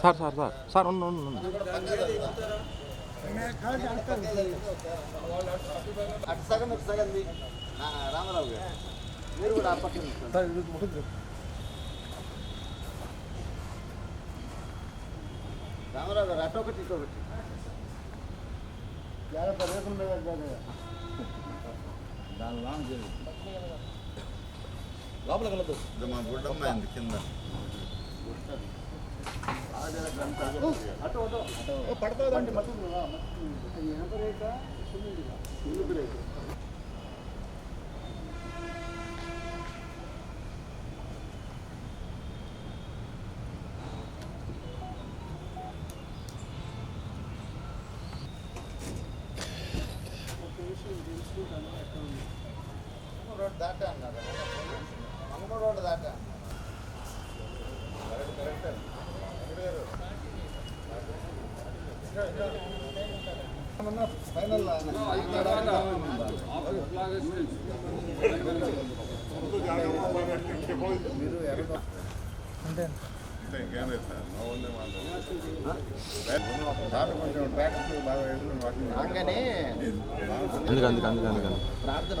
Sir sir sir sir ఉండు ఉండు ఉండు. అటు సగం ఇటు సగం మీ. ఆ, రామారావు గారు మీరు కూడా ఆ పక్కన నిల్చోండి. రామారావు గారు అటు ఒకటి ఇటు ఒకటి లోపల కలదు మా గుడ్డమ్మ అయింది కింద. అటు అటు. పడుతుంది వెనక దాటా అన్నారు. మంగళ రోడ్ దాటా ఫైనల్ అంటే ఇంకేం లేదు సార్ మా ఊళ్ళో మాత్రం సార్ కొంచెం ట్రాక్టర్ బాగా ఎదురు వాటిని రాగానే అందుకు అందుకు అందుకు అందుకు ప్రార్థన.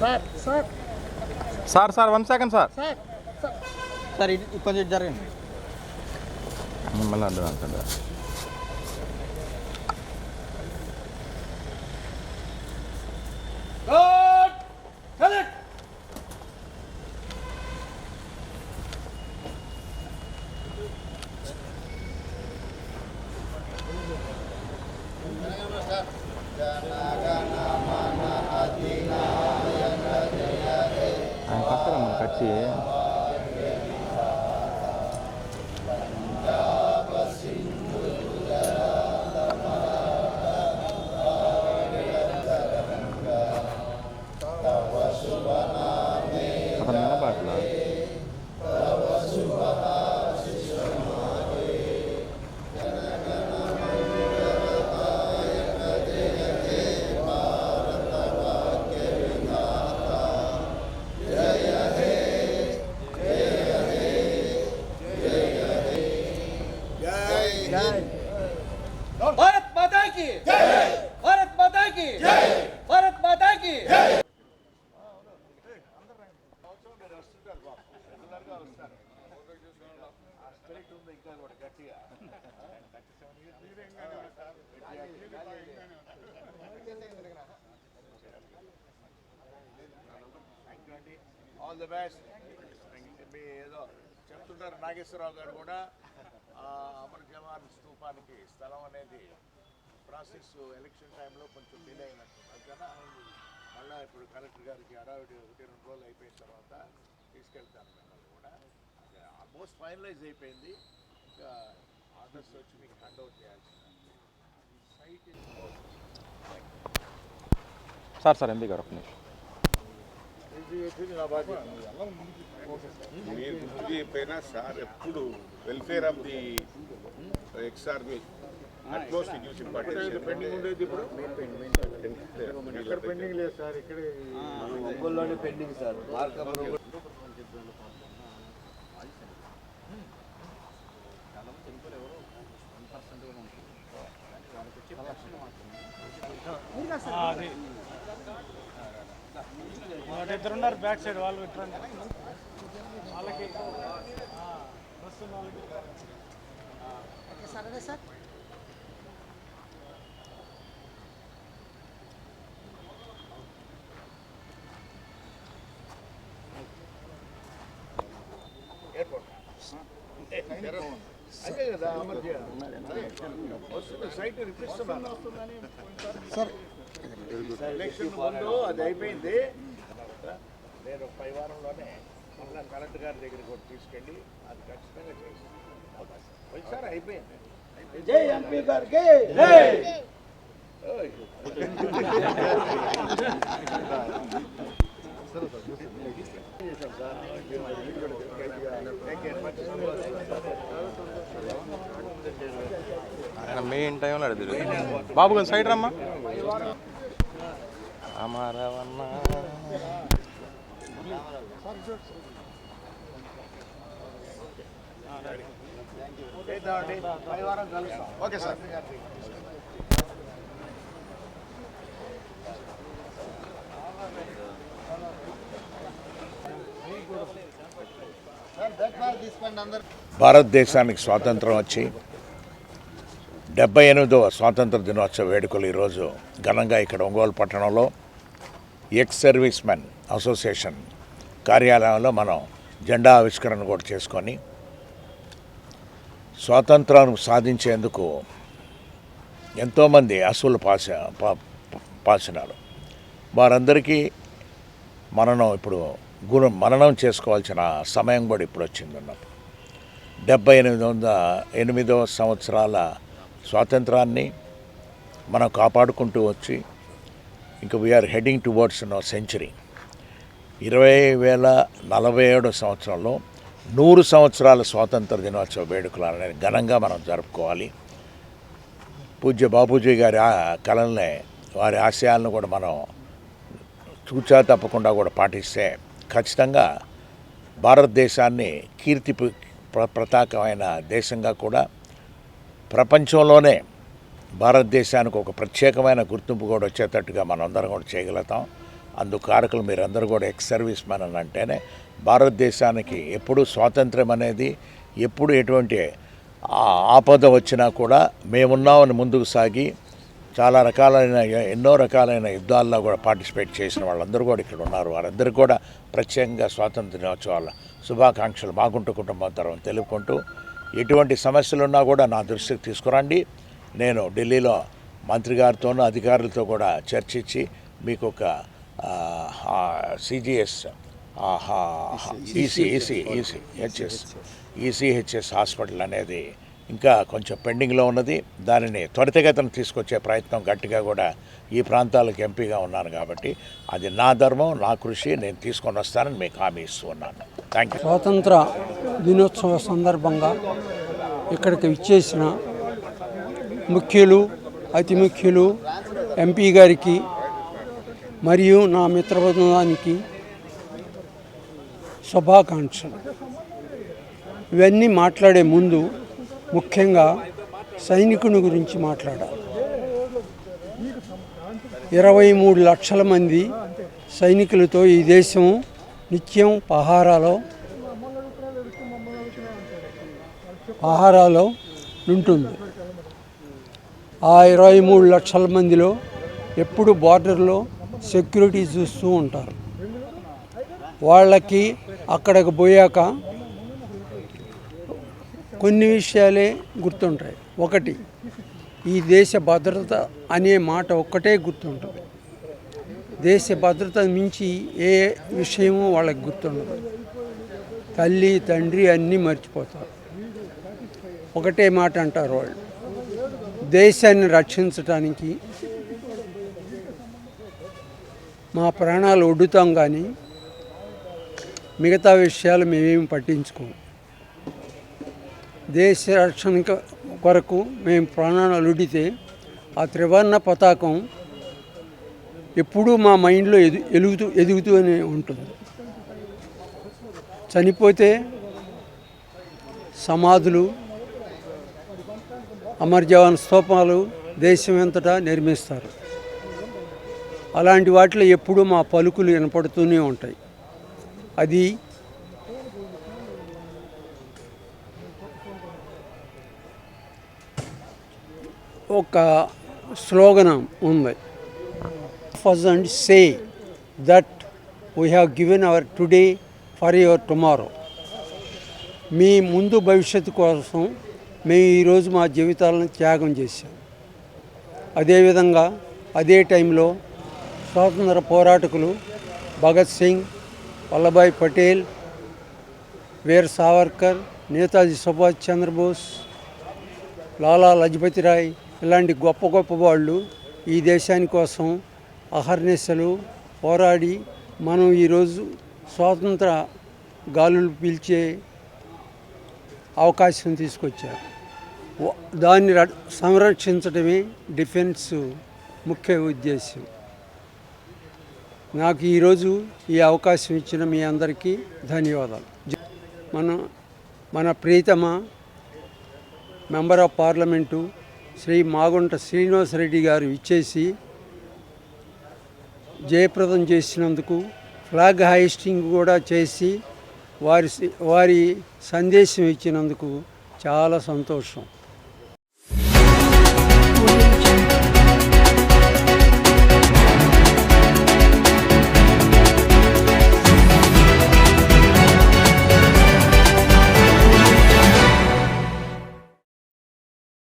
Sir sir. Sir sir one second sir. Sir sir. ఇది కొంచెం జరగండి. మిమ్మల్ని అడ్డు ఆల్ ది బెస్ట్ మీ ఏదో చెప్తుంటారు నాగేశ్వరరావు గారు కూడా. ఆ, అమర్ జవాన్ స్థూపానికి స్థలం అనేది ప్రాసెస్ ఎలక్షన్ టైంలో కొంచెం డిలే అయినట్టు అందుకని మళ్ళీ ఇప్పుడు కలెక్టర్ గారికి హడావిడి ఒకటి రెండు రోజులు అయిపోయిన తర్వాత తీసుకెళ్తాను మిమ్మల్ని కూడా. ఆల్మోస్ట్ ఫైనలైజ్ అయిపోయింది. ఇంకా ఆర్డర్స్ వచ్చి మీకు హ్యాండ్ అవుట్ చేయాల్సింది సార్ సార్ ఎంబీ గారు ఒక నిమిషం. మీరు గుర్తు చెప్పైనా సార్ ఎప్పుడు welfare of the ex army pending ఉండేది ఇప్పుడు ఎక్కడ పెండింగ్ లేదు సార్ ఇక్కడ ఒంగోలులోనే పెండింగ్ సార్ మార్కాపురం ఇద్దరున్నారు బ్యాక్ సైడ్ వాళ్ళు పెట్టండి వాళ్ళకి వస్తున్న వాళ్ళకి సరే? సార్ ఎలక్షన్ ముందు అది అయిపోయింది. నేను పై వారంలోనే మళ్ళా కలెక్టర్ గారి దగ్గరికి కూడా తీసుకెళ్ళి అది ఖచ్చితంగా చేస్తాను. ఒకసారి అయిపోయింది. జై ఎంపీ గారికి. ఓయ్. ఆయన మెయిన్ టైంలో అడుగుతుంది బాబు కొంచెం సైడ్ రమ్మా. అమరవన్న చేద్దామండి పై వారం కలుస్తాం ఓకే సార్. భారతదేశానికి స్వాతంత్రం వచ్చి డెబ్బై ఎనిమిదవ స్వాతంత్ర దినోత్సవ వేడుకలు ఈరోజు ఘనంగా ఇక్కడ ఒంగోలు పట్టణంలో ఎక్స్ సర్వీస్ మెన్ అసోసియేషన్ కార్యాలయంలో మనం జెండా ఆవిష్కరణ కూడా చేసుకొని స్వాతంత్రం సాధించేందుకు ఎంతోమంది అసూలు పాస పా- పాసినారు. వారందరికీ మననం ఇప్పుడు గుణ మననం చేసుకోవాల్సిన సమయం కూడా ఇప్పుడు వచ్చింది ఉన్నప్పుడు డెబ్బై ఎనిమిది వందల ఎనిమిదవ సంవత్సరాల స్వాతంత్రాన్ని మనం కాపాడుకుంటూ వచ్చి ఇంకా we're heading towards no century ఇరవై వేల నలభై ఏడో సంవత్సరంలో నూరు సంవత్సరాల స్వాతంత్ర దినోత్సవ వేడుకలు ఘనంగా మనం జరుపుకోవాలి. పూజ్య బాపూజీ గారి ఆ కళల్ని వారి ఆశయాలను కూడా మనం చూచా తప్పకుండా కూడా పాటిస్తే ఖచ్చితంగా భారతదేశాన్ని కీర్తి ప్ర- ప్రతాకమైన దేశంగా కూడా ప్రపంచంలోనే భారతదేశానికి ఒక ప్రత్యేకమైన గుర్తింపు కూడా వచ్చేటట్టుగా మనందరం కూడా చేయగలుగుతాం. అందుకారకులు మీరందరూ కూడా ఎక్స్ సర్వీస్ మ్యాన్ అని అంటేనే భారతదేశానికి ఎప్పుడు స్వాతంత్రం అనేది ఎప్పుడు ఎటువంటి ఆపద వచ్చినా కూడా మేమున్నామని ముందుకు సాగి చాలా రకాలైన ఎన్నో రకాలైన యుద్ధాల్లో కూడా పార్టిసిపేట్ చేసిన వాళ్ళందరూ కూడా ఇక్కడ ఉన్నారు. వారందరూ కూడా ప్రత్యేకంగా స్వాతంత్ర దినోత్సవాల శుభాకాంక్షలు మాగుంటు కుటుంబం తరం తెలుపుకుంటూ ఎటువంటి సమస్యలు ఉన్నా కూడా నా దృష్టికి తీసుకురండి. నేను ఢిల్లీలో మంత్రి గారితోనూ అధికారులతో కూడా చర్చించి మీకు ఒక CGS EC EC EC HS. ECHS hospital అనేది ఇంకా కొంచెం పెండింగ్లో ఉన్నది. దానిని త్వరితగతిన తీసుకొచ్చే ప్రయత్నం గట్టిగా కూడా ఈ ప్రాంతాలకు ఎంపీగా ఉన్నాను కాబట్టి అది నా ధర్మం నా కృషి నేను తీసుకొని వస్తానని మీకు హామీ ఇస్తూ ఉన్నాను. థ్యాంక్ యూ స్వాతంత్ర దినోత్సవ సందర్భంగా ఇక్కడికి విచ్చేసిన ముఖ్యులు అతి ముఖ్యులు ఎంపీ గారికి మరియు నా మిత్రబృందానికి శుభాకాంక్షలు. ఇవన్నీ మాట్లాడే ముందు ముఖ్యంగా సైనికుని గురించి మాట్లాడాలి. ఇరవై మూడు లక్షల మంది సైనికులతో ఈ దేశం నిత్యం పహారాలో పహారాలో ఉంటుంది ఆ ఇరవై మూడు లక్షల మందిలో ఎప్పుడు బార్డర్లో సెక్యూరిటీ చూస్తూ ఉంటారు. వాళ్ళకి అక్కడికి పోయాక కొన్ని విషయాలే గుర్తుంటాయి. ఒకటి ఈ దేశ భద్రత అనే మాట ఒక్కటే గుర్తుంటుంది. దేశ భద్రత మించి ఏ విషయము వాళ్ళకి గుర్తుండదు. తల్లి తండ్రి అన్నీ మర్చిపోతారు. ఒకటే మాట అంటారు వాళ్ళు. దేశాన్ని రక్షించటానికి మా ప్రాణాలు ఒడ్డుతాం కానీ మిగతా విషయాలు మేమేమి పట్టించుకోము దేశ రక్షణ కొరకు మేము ప్రాణాలు ఒడితే ఆ త్రివర్ణ పతాకం ఎప్పుడూ మా మైండ్లో ఎదు ఎలుగుతూ ఎదుగుతూనే ఉంటుంది. చనిపోతే సమాధులు అమర్ జవాన్ స్తూపాలు దేశమంతటా నిర్మిస్తారు. అలాంటి వాటిలో ఎప్పుడూ మా పలుకులు వినపడుతూనే ఉంటాయి. అది ఒక స్లోగనం ఉంది. First and say that we have given our today for your tomorrow. మీ ముందు భవిష్యత్తు కోసం మేము ఈరోజు మా జీవితాలను త్యాగం చేశాం. అదేవిధంగా అదే టైంలో స్వాతంత్ర పోరాటకులు భగత్ సింగ్ వల్లభాయ్ పటేల్ వీర్ సావర్కర్ నేతాజీ సుభాష్ చంద్రబోస్ లాలా లజపతి రాయ్ ఇలాంటి గొప్ప గొప్ప వాళ్ళు ఈ దేశాని కోసం అహర్నిశలు పోరాడి మనం ఈరోజు స్వాతంత్ర గాలులు పీల్చే అవకాశం తీసుకొచ్చారు. దాన్ని ర- సంరక్షించడమే డిఫెన్స్ ముఖ్య ఉద్దేశం నాకు ఈరోజు ఈ అవకాశం ఇచ్చిన మీ అందరికీ ధన్యవాదాలు. మనం మన మన ప్రీతమ member of parliament Shri Magunta Srinivasa Reddy garu ఇచ్చేసి జయప్రదం చేసినందుకు ఫ్లాగ్ హైస్టింగ్ కూడా చేసి వారి వారి సందేశం ఇచ్చినందుకు చాలా సంతోషం.